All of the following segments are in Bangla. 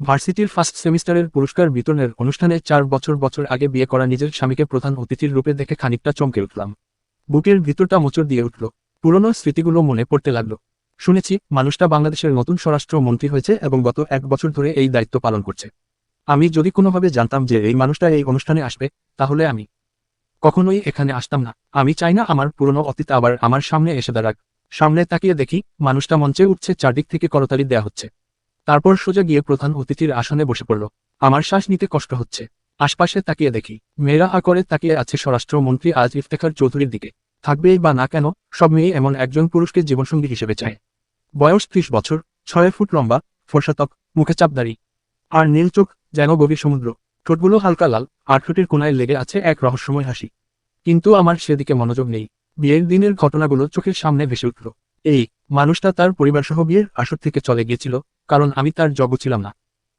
ভার্সিটির ফার্স্ট সেমিস্টারের পুরস্কার বিতরণের অনুষ্ঠানে চার বছর বছর আগে বিয়ে করা নিজের স্বামীকে প্রধান অতিথির রূপে দেখে খানিকটা চমকে উঠলাম। বুকের ভিতরটা মোচড় দিয়ে উঠল। পুরনো স্মৃতিগুলো মনে পড়তে লাগল। শুনেছি, মানুষটা বাংলাদেশের নতুন স্বরাষ্ট্র মন্ত্রী হয়েছে এবং গত এক বছর ধরে এই দায়িত্ব পালন করছে। আমি যদি কোনোভাবে জানতাম যে এই মানুষটা এই অনুষ্ঠানে আসবে, তাহলে আমি কখনোই এখানে আসতাম না। আমি চাই না আমার পুরনো অতীত আবার আমার সামনে এসে দাঁড়াক। সামনে তাকিয়ে দেখি, মানুষটা মঞ্চে উঠছে, চারদিক থেকে করতালি দেয়া হচ্ছে। তারপর সোজা গিয়ে প্রধান অতিথির আসনে বসে পড়ল। আমার শ্বাস নিতে কষ্ট হচ্ছে। আশপাশে তাকিয়ে দেখি, মেয়েরা হা করে তাকিয়ে আছে স্বরাষ্ট্রমন্ত্রী আজ ইফতেখার চৌধুরীর দিকে। থাকবেই বা না কেন, সব মেয়ে এমন একজন পুরুষকে জীবনসঙ্গী হিসেবে চায়। বয়স ত্রিশ বছর, ছয় ফুট লম্বা ফর্সাতক মুখে চাপদারি আর নীল চোখ, যেন গভীর সমুদ্র। ঠোঁটগুলো হালকা লাল, আর ঠোঁটের কোনায় লেগে আছে এক রহস্যময় হাসি। কিন্তু আমার সেদিকে মনোযোগ নেই। বিয়ের দিনের ঘটনাগুলো চোখের সামনে ভেসে উঠল। এই, মানুষটা তার পরিবারসহ বিয়ের আসর থেকে চলে গিয়েছিল। কারণ আমি তার জগ ছিলাম না।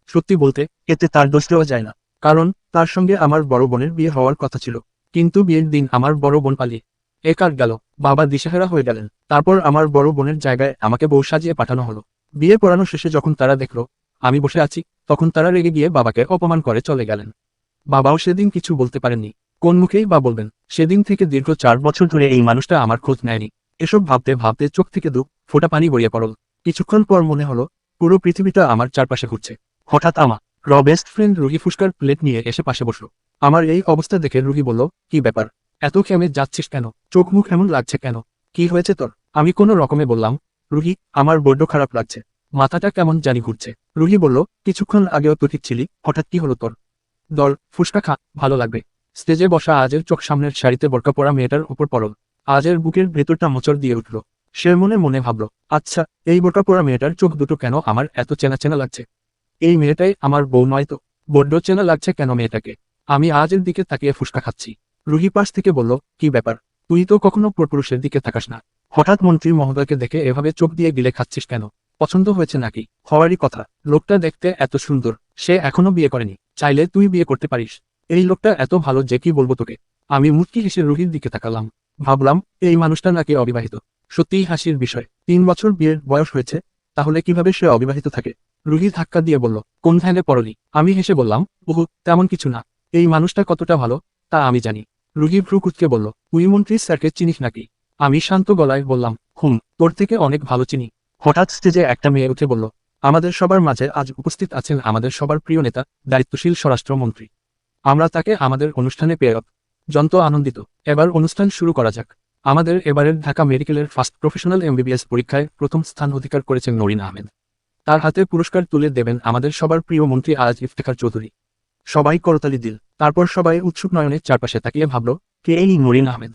সত্যি বলতে, এতে তার দোষ দেওয়া যায় না। কারণ, তার সঙ্গে আমার বড় বোনের বিয়ে হওয়ার কথা ছিল। কিন্তু বিয়ের দিন আমার বড় বোন পালিয়ে, এ কার গেল? বাবা দিশাহারা হয়ে গেলেন। তারপর আমার বড় বোনের জায়গায় আমাকে বউ সাজিয়ে পাঠানো হলো। বিয়ে পড়ানো শেষে যখন তারা দেখল, আমি বসে আছি, তখন তারা রেগে গিয়ে বাবাকে অপমান করে চলে গেলেন। বাবাও সেদিন কিছু বলতে পারেননি। কোন মুখেই বা বলবেন, সেদিন থেকে দীর্ঘ চার বছর ধরে এই মানুষটা আমার খোঁজ নেয়নি। এসব ভাবতে ভাবতে চোখ থেকে দু ফোঁটা পানি গড়িয়ে পড়ল। কিছুক্ষণ পর মনে হলো পুরো পৃথিবীটা আমার চারপাশে ঘুরছে। হঠাৎ আমা, র বেস্ট ফ্রেন্ড রুহি ফুসকার প্লেট নিয়ে এসে পাশে বসল। আমার এই অবস্থা দেখে রুহি বলল, কি ব্যাপার? এত খেমে যাচ্ছিস কেন? চোখ মুখ এমন লাগছে কেন? কি হয়েছে তোর? আমি কোনো রকমে বললাম, রুহি, আমার বড্ড খারাপ লাগছে। মাথাটা কেমন জানি ঘুরছে। রুহি বলল, কিছুক্ষণ আগেও ঠিক ছিলি, হঠাৎ কি হলো তোর? দল, ফুসকা খা, ভালো লাগবে। স্টেজে বসা আজের চোখ সামনের শাড়িতে বরকা পরা মেয়েটার উপর পড়ল আজের বুকের ভেতরটা মোচড় দিয়ে উঠল। সে মনে মনে ভাবল আচ্ছা এই বোরকা পরা মেয়েটার চোখ দুটো কেন আমার এত চেনা চেনা লাগছে? এই মেয়েটাই আমার বউ নয় তো? বড্ড চেনা লাগছে কেন মেয়েটাকে? আমি আজের দিকে তাকিয়ে ফুসকা খাচ্ছি। রুহি পাশ থেকে বলল, কি ব্যাপার? তুই তো কখনো পরপুরুষের দিকে থাকাস না। হঠাৎ মন্ত্রী মহোদয়কে দেখে এভাবে চোখ দিয়ে গিলে খাচ্ছিস কেন? পছন্দ হয়েছে নাকি? হওয়ারই কথা। লোকটা দেখতে এত সুন্দর, সে এখনও বিয়ে করেনি। চাইলে তুই বিয়ে করতে পারিস। এই লোকটা এত ভালো যে কি বলব তোকে? আমি মুটকি হেসে রুহির দিকে তাকালাম। ভাবলাম, এই মানুষটা নাকি অবিবাহিত। সত্যিই হাসির বিষয়। তিন বছর বিয়ের বয়স হয়েছে, তাহলে কীভাবে সে অবিবাহিত থাকে? রুহি ধাক্কা দিয়ে বলল, কোন ধ্যানে পড়লি আমি হেসে বললাম বহু তেমন কিছু না। এই মানুষটা কতটা ভালো, তা আমি জানি। রুহি ভ্রু কুচকে বলল, তুই মন্ত্রী স্যারকে চিনিস নাকি? আমি শান্ত গলায় বললাম, হুম, তোর থেকে অনেক ভালো চিনি। হঠাৎ স্টেজে একটা মেয়ে উঠে বলল, আমাদের সবার মাঝে আজ উপস্থিত আছেন আমাদের সবার প্রিয় নেতা, দায়িত্বশীল স্বরাষ্ট্রমন্ত্রী। আমরা তাকে আমাদের অনুষ্ঠানে পেয়ে যন্ত আনন্দিত। এবার অনুষ্ঠান শুরু করা যাক। আমাদের এবারের ঢাকা মেডিকেলের ফার্স্ট প্রফেশনাল এমবিবিএস পরীক্ষায় প্রথম স্থান অধিকার করেছেন নরিন আহমেদ। তার হাতে পুরস্কার তুলে দেবেন আমাদের সবার প্রিয় মন্ত্রী আজ ইফতেখার চৌধুরী। সবাই করতালি দিল, তারপর সবাই উৎসুক নয়নের চারপাশে তাকিয়ে ভাবল, কে এই নরিন আহমেদ?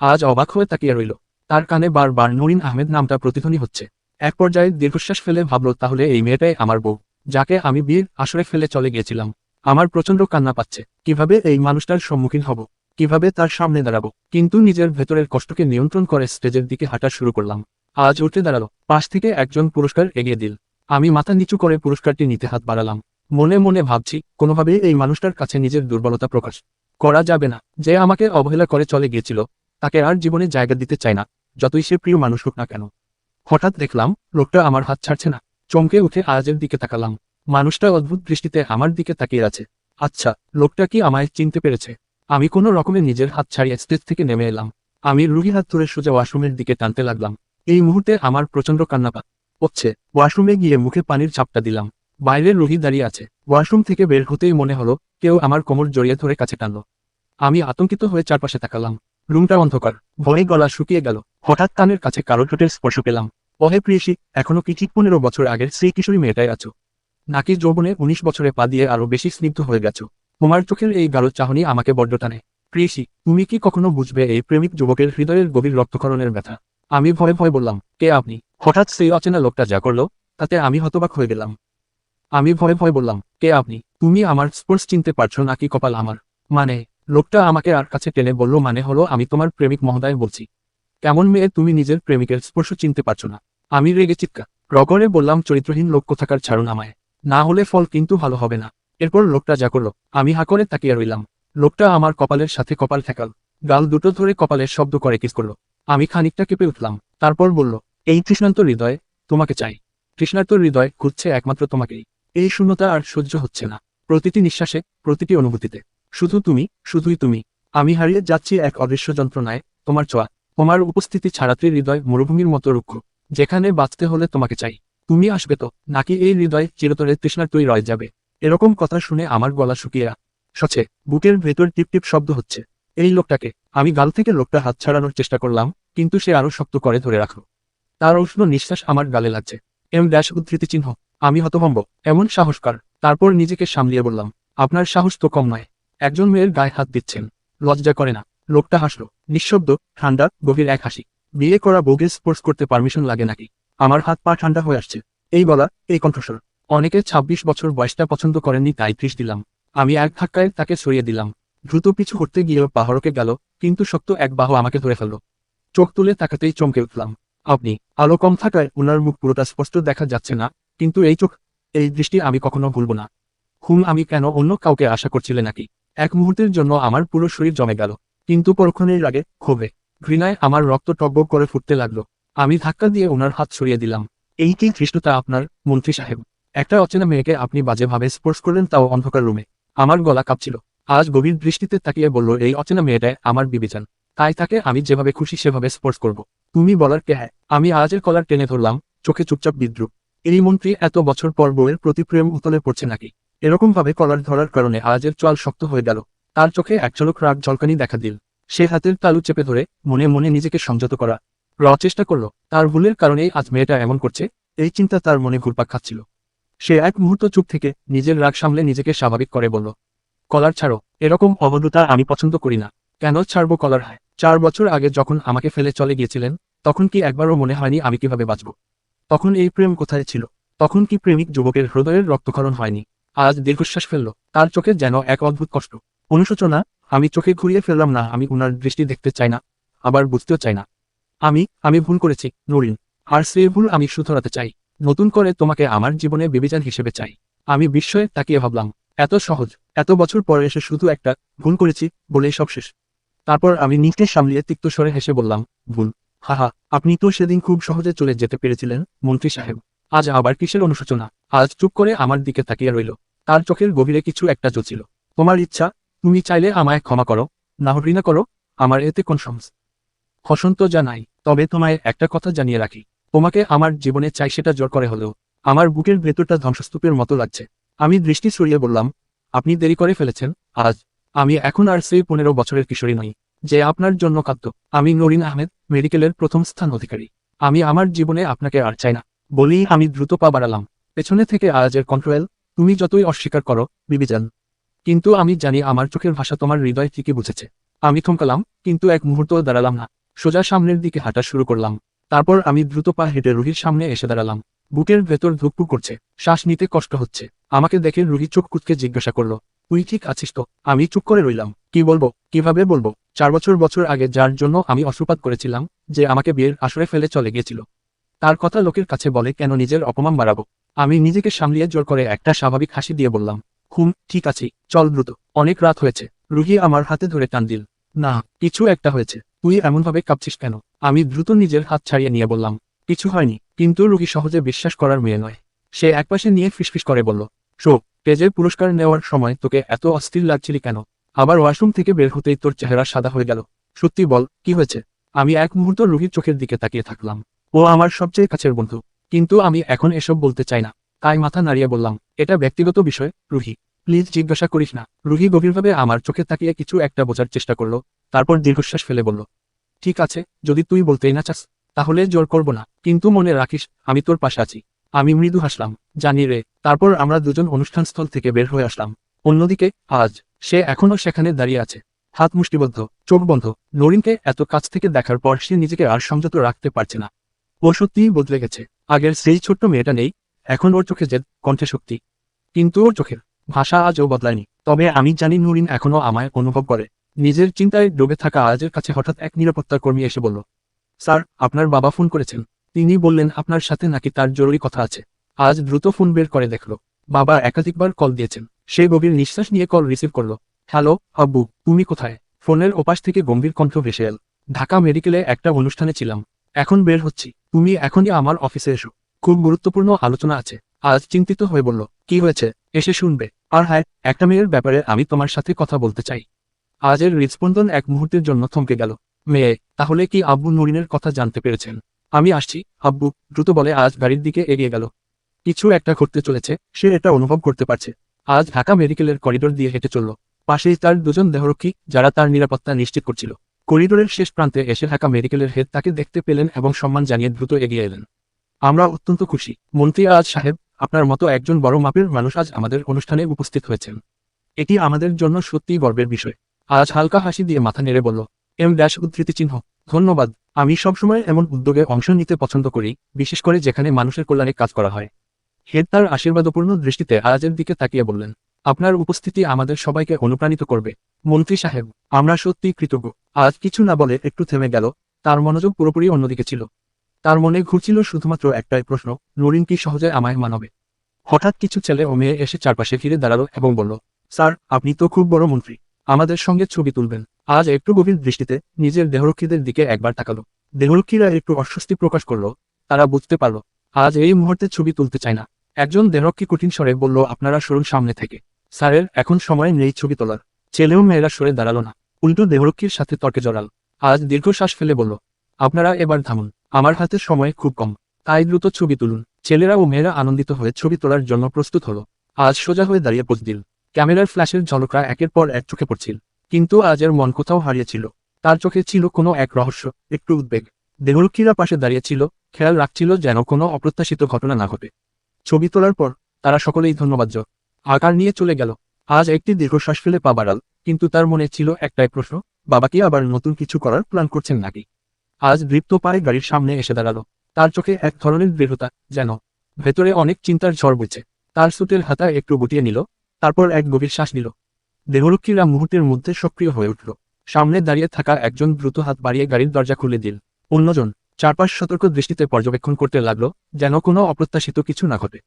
আজ অবাক হয়ে তাকিয়ে রইল, তার কানে বারবার নরিন আহমেদ নামটা প্রতিধ্বনি হচ্ছে। এক পর্যায়ে দীর্ঘশ্বাস ফেলে ভাবল, তাহলে এই মেয়েটাই আমার বউ, যাকে আমি বিয়ের আসরে ফেলে চলে গিয়েছিলাম। আমার প্রচণ্ড কান্না পাচ্ছে, কীভাবে এই মানুষটার সম্মুখীন হব? কীভাবে তার সামনে দাঁড়াবো? কিন্তু নিজের ভেতরের কষ্টকে নিয়ন্ত্রণ করে স্টেজের দিকে হাঁটা শুরু করলাম। আজ উঠে দাঁড়াল। পাশ থেকে একজন পুরস্কার এগিয়ে দিল। আমি মাথা নিচু করে পুরস্কারটি নিতে হাত বাড়ালাম। মনে মনে ভাবছি, কোনোভাবেই এই মানুষটার কাছে নিজের দুর্বলতা প্রকাশ করা যাবে না। যে আমাকে অবহেলা করে চলে গিয়েছিল, তাকে আর জীবনে জায়গা দিতে চায় না, যতই সে প্রিয় মানুষ হোক না কেন। হঠাৎ দেখলাম, লোকটা আমার হাত ছাড়ছে না। চমকে উঠে আজের দিকে তাকালাম। মানুষটা অদ্ভুত দৃষ্টিতে আমার দিকে তাকিয়ে আছে। আচ্ছা লোকটা কি আমায় চিনতে পেরেছে? আমি কোনো রকমে নিজের হাত ছাড়িয়ে স্টেজ থেকে নেমে এলাম। আমি রুগী হাত ধরে সোজা ওয়াশরুমের দিকে টানতে লাগলাম। এই মুহূর্তে আমার প্রচণ্ড কান্নাপাত হচ্ছে। ওয়াশরুমে গিয়ে মুখে পানির চাপটা দিলাম। বাইরে রুহি দাঁড়িয়ে আছে। ওয়াশরুম থেকে বের হতেই মনে হলো, কেউ আমার কোমর জড়িয়ে ধরে কাছে টানল। আমি আতঙ্কিত হয়ে চারপাশে তাকালাম। রুমটা অন্ধকার। ভয়ে গলা শুকিয়ে গেল। হঠাৎ কানের কাছে কারও ঠোঁটের স্পর্শ পেলাম। অহে প্রিয়সী, এখনও কি ঠিক পনেরো বছর আগের সেই কিশোরী মেয়েটাই আছো? নাকি যৌবনে উনিশ বছরে পা দিয়ে আরও বেশি স্নিগ্ধ হয়ে গেছো? তোমার চোখের এই গাঢ় চাহনি আমাকে বড্ড টানে। প্রিয়সী, তুমি কি কখনো বুঝবে এই প্রেমিক যুবকের হৃদয়ের গভীর রক্তক্ষরণের ব্যথা? আমি ভয়ে ভয়ে বললাম, কে আপনি? হঠাৎ সেই অচেনা লোকটা যা করল, তাতে আমি হতবাক হয়ে গেলাম। আমি ভয়ে ভয়ে বললাম, কে আপনি? তুমি আমার স্পোর্টস চিনতে পারছ নাকি কপাল আমার? মানে লোকটা আমাকে আর কাছে টেনে বলল মানে হলো আমি তোমার প্রেমিক মহোদয় বলছি। কেমন মেয়ে তুমি নিজের প্রেমিকের স্পর্শ চিনতে পারছ না? আমি রেগে চিৎকা রগরে বললাম, চরিত্রহীন লোক কোথাকার ছাড়ুন আমায়। না হলে ফল কিন্তু ভালো হবে না। এরপর লোকটা যা করল, আমি হা করে তাকিয়ে রইলাম। লোকটা আমার কপালের সাথে কপাল ঠেকাল। গাল দুটো ধরে কপালের শব্দ করে কিস করল। আমি খানিকটা কেঁপে উঠলাম। তারপর বলল, এই তৃষ্ণান্ত হৃদয় তোমাকে চাই। তৃষ্ণার্ত হৃদয় খুঁজছে একমাত্র তোমাকেই। এই শূন্যতা আর সহ্য হচ্ছে না। প্রতিটি নিঃশ্বাসে, প্রতিটি অনুভূতিতে। শুধু তুমি, শুধুই তুমি। আমি হারিয়ে যাচ্ছি এক অদৃশ্য যন্ত্রণায়, তোমার ছোঁয়া। তোমার উপস্থিতি ছাড়াতে হৃদয় মরুভূমির মতো রুক্ষ। যেখানে বাঁচতে হলে তোমাকে চাই। তুমি আসবে তো? নাকি এই হৃদয় চিরতরে তৃষ্ণার তুই রয়ে যাবে? এরকম কথা শুনে আমার গলা শুকিয়ে সচে বুকের ভেতর টিপ টিপ শব্দ হচ্ছে। এই লোকটাকে আমি গাল থেকে লোকটা হাত ছাড়ানোর চেষ্টা করলাম, কিন্তু সে আরও শক্ত করে ধরে রাখল। তার উষ্ণ নিঃশ্বাস আমার গালে লাগছে। এম ড্যাশ উদ্ধৃতি চিহ্ন। আমি হতভম্ব, এমন সাহসকার। তারপর নিজেকে সামলিয়ে বললাম, আপনার সাহস তো কম নয়। একজন মেয়ের গায়ে হাত দিচ্ছেন। লজ্জা করে না। লোকটা হাসলো। নিঃশব্দ, ঠান্ডা, গভীর এক হাসি। বিয়ে করা বউকে স্পোর্টস করতে পারমিশন লাগে নাকি? আমার হাত পা ঠান্ডা হয়ে আসছে। এই বলা এই কণ্ঠস্বর। অনেকে ২৬ বছর বয়সটা পছন্দ করেননি, তাই ত্রিশ দিলাম। আমি এক ধাক্কায় তাকে সরিয়ে দিলাম। দ্রুত পিছু করতে গিয়েও পাহাড়কে গেল, কিন্তু শক্ত এক বাহু আমাকে ধরে ফেলল। চোখ তুলে তাকাতেই চমকে উঠলাম। আপনি আলো কম থাকায় উনার মুখ পুরোটা স্পষ্ট দেখা যাচ্ছে না, কিন্তু এই চোখ, এই দৃষ্টি আমি কখনো ভুলব না। হুম, আমি কেন অন্য কাউকে আশা করছিলে নাকি? এক মুহূর্তের জন্য আমার পুরো শরীর জমে গেল, কিন্তু পরক্ষণের আগে ক্ষোভে। ঘৃণায় আমার রক্ত টকবক করে ফুটতে লাগল। আমি ধাক্কা দিয়ে ওনার হাত সরিয়ে দিলাম। এই কি ধৃষ্টতা আপনার, মন্ত্রী সাহেব? একটা অচেনা মেয়েকে আপনি বাজেভাবে স্পর্শ করলেন তাও অন্ধকার রুমে। আমার গলা কাঁপছিল। আজ গভীর দৃষ্টিতে তাকিয়ে বলল, এই অচেনা মেয়েটায় আমার বিবেচন। তাই তাকে আমি যেভাবে খুশি সেভাবে স্পর্শ করব। তুমি বলার কে হ্যাঁ আমি আজের কলার টেনে ধরলাম, চোখে চুপচাপ বিদ্রুপ। এই মন্ত্রী এত বছর পর বউয়ের প্রতি প্রেম উতলে পড়ছে নাকি? এরকম ভাবে কলার ধরার কারণে আজের চোয়াল শক্ত হয়ে গেল। তার চোখে এক চলক রাগ ঝলকানি দেখা দিল। সে হাতের তালু চেপে ধরে মনে মনে নিজেকে সংযত করা। র চেষ্টা করল, তার ভুলের কারণেই আজ মেয়েটা এমন করছে। এই চিন্তা তার মনে ঘুরপাক খাচ্ছিল। সে এক মুহূর্ত চুপ থেকে নিজের রাগ সামলে নিজেকে স্বাভাবিক করে বলল, কলার ছাড়ো, এরকম অবধতা আমি পছন্দ করি না। কেন ছাড়বো কলার হায়? চার বছর আগে যখন আমাকে ফেলে চলে গিয়েছিলেন, তখন কি একবারও মনে হয়নি আমি কীভাবে বাঁচব? তখন এই প্রেম কোথায় ছিল? তখন কি প্রেমিক যুবকের হৃদয়ের রক্তক্ষরণ হয়নি? আজ দীর্ঘশ্বাস ফেলল, তার চোখে যেন এক অদ্ভুত কষ্ট। অনুশোচনা, আমি চোখে ঘুরিয়ে ফেললাম না, আমি উনার দৃষ্টি দেখতে চাই না, আবার বুঝতেও চাই না। আমি আমি ভুল করেছি, নরিন। আর সেই ভুল আমি শুধরাতে চাই। নতুন করে তোমাকে আমার জীবনে বিবেচন হিসেবে চাই। আমি বিস্ময়ে তাকিয়ে ভাবলাম, এত সহজ, এত বছর পরে এসে শুধু একটা ভুল করেছি বলেই সব শেষ। তারপর আমি নিজকে সামলিয়ে তিক্ত স্বরে হেসে বললাম, ভুল। হাহা, আপনি তো সেদিন খুব সহজে চলে যেতে পেরেছিলেন, মন্ত্রী সাহেব। আজ আবার কিসের অনুশোচনা? আজ চুপ করে আমার দিকে তাকিয়ে রইল। তার চোখের গভীরে কিছু একটা জ্বলছিল। তোমার ইচ্ছা, তুমি চাইলে আমায় ক্ষমা করো, না ঘৃণা করো, আমার এতে কোন সমস হসন্ত জানাই, তবে তোমায় একটা কথা জানিয়ে রাখি। তোমাকে আমার জীবনে চাই সেটা জোর করে হলেও, আমার বুকের ভেতরটা ধ্বংসস্তূপের মতো লাগছে। আমি দৃষ্টি সরিয়ে বললাম, আপনি দেরি করে ফেলেছেন, আজ আমি এখন আর সেই পনেরো বছরের কিশোরী নই, যে আপনার জন্য কাঁদত। আমি নরিন আহমেদ, মেডিকেলের প্রথম স্থান অধিকারী। আমি আমার জীবনে আপনাকে আর চাই না। বলেই আমি দ্রুত পা বাড়ালাম। পেছনে থেকে আজের কন্ট্রোয়েল তুমি যতই অস্বীকার করো বিবিজান কিন্তু আমি জানি আমার চোখের ভাষা তোমার হৃদয় ঠিকই বুঝেছে। আমি থমকালাম, কিন্তু এক মুহূর্তও দাঁড়ালাম না। সোজা সামনের দিকে হাঁটা শুরু করলাম। তারপর আমি দ্রুত পা হেঁটে রুহির সামনে এসে দাঁড়ালাম। বুকের ভেতর ধুকপুক করছে। শ্বাস নিতে কষ্ট হচ্ছে। আমাকে দেখে রুহি চোখ কুচকে জিজ্ঞাসা করল, তুই ঠিক আছিস তো? আমি চুপ করে রইলাম। কি বলব? কীভাবে বলব? চার বছর বছর আগে যার জন্য আমি অশ্রুপাত করেছিলাম, যে আমাকে বিয়ের আসরে ফেলে চলে গিয়েছিল। তার কথা লোকের কাছে বলে কেন নিজের অপমান বাড়াবো? আমি নিজেকে সামলিয়ে জোর করে একটা স্বাভাবিক হাসি দিয়ে বললাম, হুম, ঠিক আছি। চল দ্রুত। অনেক রাত হয়েছে। রুহি আমার হাতে ধরে টান দিল, না, কিছু একটা হয়েছে। তুই এমনভাবে কাঁপছিস কেন? আমি দ্রুত নিজের হাত ছাড়িয়ে নিয়ে বললাম, কিছু হয়নি, কিন্তু রুহি সহজে বিশ্বাস করার মেয়ে নয়। সে একপাশে নিয়ে ফিসফিস করে বলল শো পেজের পুরস্কার নেওয়ার সময় তোকে এত অস্থির লাগছিলি কেন? আবার ওয়াশরুম থেকে বের হতেই তোর চেহারা সাদা হয়ে গেল। সত্যি বল, কি হয়েছে? আমি এক মুহূর্ত রুহির চোখের দিকে তাকিয়ে থাকলাম। ও আমার সবচেয়ে কাছের বন্ধু, কিন্তু আমি এখন এসব বলতে চাই না। তাই মাথা নাড়িয়ে বললাম, এটা ব্যক্তিগত বিষয়, রুহি। প্লিজ জিজ্ঞাসা করিস না। রুহি গভীরভাবে আমার চোখে তাকিয়ে কিছু একটা বোঝার চেষ্টা করল। তারপর দীর্ঘশ্বাস ফেলে বলল, ঠিক আছে, যদি তুই বলতেই না চাস, তাহলে জোর করব না। কিন্তু মনে রাখিস, আমি তোর পাশে আছি। আমি মৃদু হাসলাম, জানি রে, তারপর আমরা দুজন অনুষ্ঠানস্থল থেকে বের হয়ে আসলাম। অন্যদিকে, আজ, সে এখনও সেখানে দাঁড়িয়ে আছে। হাত মুষ্টিবদ্ধ, চোখ বন্ধ। নরিনকে এত কাছ থেকে দেখার পর সে নিজেকে আর সংযত রাখতে পারছে না। ও সত্যিই বদলে গেছে। আগের সেই ছোট্ট মেয়েটা নেই, এখন ওর চোখে জেদ, কণ্ঠে শক্তি। কিন্তু ওর চোখের ভাষা আজও বদলায়নি। তবে আমি জানি নুরিন এখনও আমায় অনুভব করে। নিজের চিন্তায় ডুবে থাকা আজের কাছে হঠাৎ এক নিরাপত্তা কর্মী এসে বলল, স্যার, আপনার বাবা ফোন করেছেন। তিনি বললেন, আপনার সাথে নাকি তার জরুরি কথা আছে। আজ দ্রুত ফোন বের করে দেখল, বাবা একাধিকবার কল দিয়েছেন। সে গভীর নিঃশ্বাস নিয়ে কল রিসিভ করল, হ্যালো, আব্বু, তুমি কোথায়? ফোনের ওপাশ থেকে গম্ভীর কণ্ঠ ভেসে এল, ঢাকা মেডিকেলে একটা অনুষ্ঠানে ছিলাম, এখন বের হচ্ছি। তুমি এখনই আমার অফিসে এসো। খুব গুরুত্বপূর্ণ আলোচনা আছে। আজ চিন্তিত হয়ে বলল, কি হয়েছে? এসে শুনবে। আর হ্যাঁ একটা মেয়ের ব্যাপারে আমি তোমার সাথে কথা বলতে চাই। আজের হৃদস্পন্দন এক মুহূর্তের জন্য থমকে গেল। মেয়ে, তাহলে কি আব্বু নুরিনের কথা জানতে পেরেছেন? আমি আসছি, আব্বু, দ্রুত বলে আজ গাড়ির দিকে এগিয়ে গেল। কিছু একটা ঘটতে চলেছে, সে এটা অনুভব করতে পারছে। আজ ঢাকা মেডিকেলের করিডোর দিয়ে হেঁটে চলল। পাশেই তার দুজন দেহরক্ষী, যারা তার নিরাপত্তা নিশ্চিত করছিল। করিডোরের শেষ প্রান্তে এসে ঢাকা মেডিকেলের হেড তাকে দেখতে পেলেন এবং সম্মান জানিয়ে দ্রুত এগিয়ে এলেন। আমরা অত্যন্ত খুশি। মন্ত্রী আজ সাহেব, আপনার মতো একজন বড় মাপের মানুষ আজ আমাদের অনুষ্ঠানে উপস্থিত হয়েছেন। এটি আমাদের জন্য সত্যিই গর্বের বিষয়। আজ হালকা হাসি দিয়ে মাথা নেড়ে বলল, এম ড্যাশ উদ্ধৃতি চিহ্ন, ধন্যবাদ। আমি সবসময় এমন উদ্যোগে অংশ নিতে পছন্দ করি, বিশেষ করে যেখানে মানুষের কল্যাণে কাজ করা হয়। হেড তার আশীর্বাদপূর্ণ দৃষ্টিতে আজের দিকে তাকিয়ে বললেন, আপনার উপস্থিতি আমাদের সবাইকে অনুপ্রাণিত করবে। মন্ত্রী সাহেব, আমরা সত্যি কৃতজ্ঞ। আজ কিছু না বলে একটু থেমে গেল, তার মনোযোগ পুরোপুরি অন্যদিকে ছিল। তার মনে ঘুরছিল শুধুমাত্র একটাই প্রশ্ন, নরিন কি সহজে আমায় মানবে? হঠাৎ কিছু ছেলে ও মেয়ে এসে চারপাশে ফিরে দাঁড়াল এবং বলল, স্যার, আপনি তো খুব বড় মন্ত্রী। আমাদের সঙ্গে ছবি তুলবেন। আজ একটু গভীর দৃষ্টিতে নিজের দেহরক্ষীদের দিকে একবার তাকালো। দেহরক্ষীরা একটু অস্বস্তি প্রকাশ করল। তারা বুঝতে পারল, আজ এই মুহূর্তে ছবি তুলতে চায় না। একজন দেহরক্ষী কঠিন স্বরে বলল, আপনারা সরুন সামনে থেকে। স্যারের এখন সময় নেই ছবি তোলার। ছেলেও মেয়েরা সরে দাঁড়াল না। উল্টো দেহরক্ষীর সাথে তর্কে জড়াল। আজ দীর্ঘশ্বাস ফেলে বলল, আপনারা এবার থামুন। আমার হাতে সময় খুব কম। তাই দ্রুত ছবি তুলুন। ছেলেরা ও মেয়েরা আনন্দিত হয়ে ছবি তোলার জন্য প্রস্তুত হলো। আজ সোজা হয়ে দাঁড়িয়ে পোজ দিল ক্যামেরার ফ্ল্যাশের ঝলকরা একের পর এক চোখে পড়ছিল। কিন্তু আজের মন কোথাও হারিয়েছিল। তার চোখে ছিল কোনো এক রহস্য, একটু উদ্বেগ। দেহরক্ষীরা পাশে দাঁড়িয়েছিল, খেয়াল রাখছিল যেন কোনো অপ্রত্যাশিত ঘটনা না ঘটে। ছবি তোলার পর তারা সকলেই ধন্যবাদ আকার নিয়ে চলে গেল। আজ একটি দীর্ঘশ্বাস ফেলে পা বাড়াল, কিন্তু তার মনে ছিল একটাই প্রশ্ন, বাবা কি আবার নতুন কিছু করার প্ল্যান করছেন নাকি? আজ দৃপ্ত পায়ে গাড়ির সামনে এসে দাঁড়াল। তার চোখে এক ধরনের দৃঢ়তা, যেন ভেতরে অনেক চিন্তার ঝড় বইছে। তার সুটের হাতা একটু গুটিয়ে নিল তারপর এক গভীর শ্বাস নিল। দেহরক্ষীরা মুহূর্তের মধ্যে সক্রিয় হয়ে উঠল। সামনে দাঁড়িয়ে থাকা একজন দ্রুত হাত বাড়িয়ে গাড়ির দরজা খুলে দিল। অন্যজন চারপাশ সতর্ক দৃষ্টিতে পর্যবেক্ষণ করতে লাগল, যেন কোনো অপ্রত্যাশিত কিছু না ঘটে।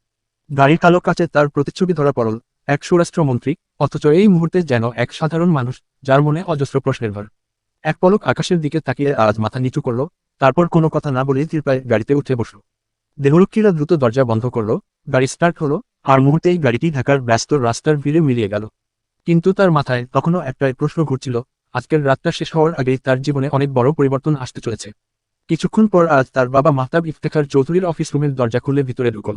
গাড়ির কালো কাছে তার প্রতিচ্ছবি ধরা পড়ল এক স্বরাষ্ট্রমন্ত্রী, অথচ এই মুহূর্তে যেন এক সাধারণ মানুষ, যার মনে অজস্র প্রশ্নের ভর। এক পলক আকাশের দিকে তাকিয়ে আজ মাথা নিচু করল, তারপর কোনো কথা না বলে তীরপায় গাড়িতে উঠে বসল। দেহরক্ষীরা দ্রুত দরজা বন্ধ করল, গাড়ি স্টার্ট হলো আর মুহূর্তেই গাড়িটি ঢাকার ব্যস্ত রাস্তার ভিড়ে মিলিয়ে গেল। কিন্তু তার মাথায় তখনও একটাই প্রশ্ন ঘুরছিল, আজকের রাতটা শেষ হওয়ার আগেই তার জীবনে অনেক বড় পরিবর্তন আসতে চলেছে। কিছুক্ষণ পর আজ তার বাবা মাহতাব ইফতেখার চৌধুরীর অফিস রুমের দরজা খুলে ভিতরে ঢুকল।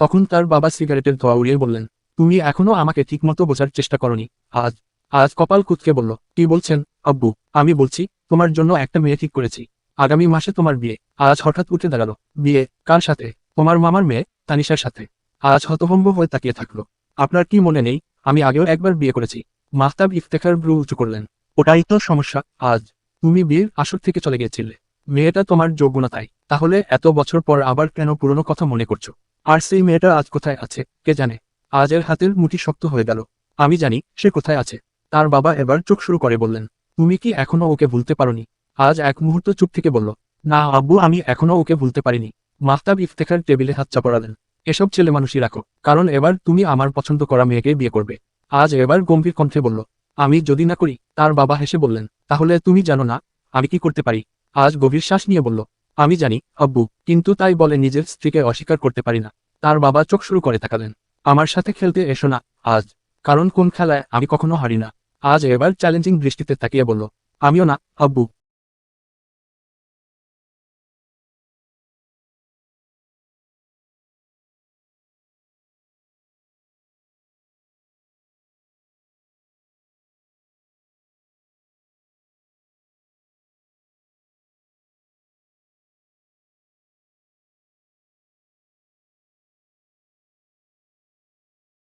তখন তার বাবা সিগারেটের ধোয়া উড়িয়ে বললেন, তুমি এখনও আমাকে ঠিকমতো বোঝার চেষ্টা করনি। আজ আজ কপাল কুতকে বলল, কি বলছেন, আব্বু? আমি বলছি, তোমার জন্য একটা মেয়ে ঠিক করেছি। আগামী মাসে তোমার বিয়ে। আজ হঠাৎ উঠে দাঁড়াল। বিয়ে কার সাথে? তোমার মামার মেয়ে তানিশার সাথে। আজ হতভম্ব হয়ে তাকিয়ে থাকল। আপনার কি মনে নেই? আমি আগেও একবার বিয়ে করেছি। মাহতাব ইফতেখার ব্রু উঁচু করলেন। ওটাই তো সমস্যা। আজ তুমি বিয়ের আসর থেকে চলে গিয়েছিলে। মেয়েটা তোমার যোগ্য না তাই। তাহলে এত বছর পর আবার কেন পুরনো কথা মনে করছ? আর সেই মেয়েটা আজ কোথায় আছে, কে জানে? আজের হাতের মুঠি শক্ত হয়ে গেল। আমি জানি সে কোথায় আছে। তার বাবা এবার চোখ শুরু করে বললেন, তুমি কি এখনও ওকে ভুলতে পারোনি? আজ এক মুহূর্ত চুপ থেকে বলল, না আব্বু, আমি এখনও ওকে ভুলতে পারিনি। মাহতাব ইফতেখার টেবিলে হাত চাপড়ালেন। এসব ছেলে মানুষই রাখো। কারণ এবার তুমি আমার পছন্দ করা মেয়েকে বিয়ে করবে। আজ এবার গম্ভীর কণ্ঠে বলল, আমি যদি না করি, তার বাবা হেসে বললেন, তাহলে তুমি জানো না, আমি কি করতে পারি? আজ গভীর শ্বাস নিয়ে বলল, আমি জানি, আব্বু, কিন্তু তাই বলে নিজের স্ত্রীকে অস্বীকার করতে পারি না। তার বাবা চোখ শুরু করে থাকালেন আমার সাথে খেলতে এসো না, আজ। কারণ কোন খেলায় আমি কখনো হারি না। আজ এবার চ্যালেঞ্জিং দৃষ্টিতে তাকিয়ে বলল, আমিও না, আব্বু।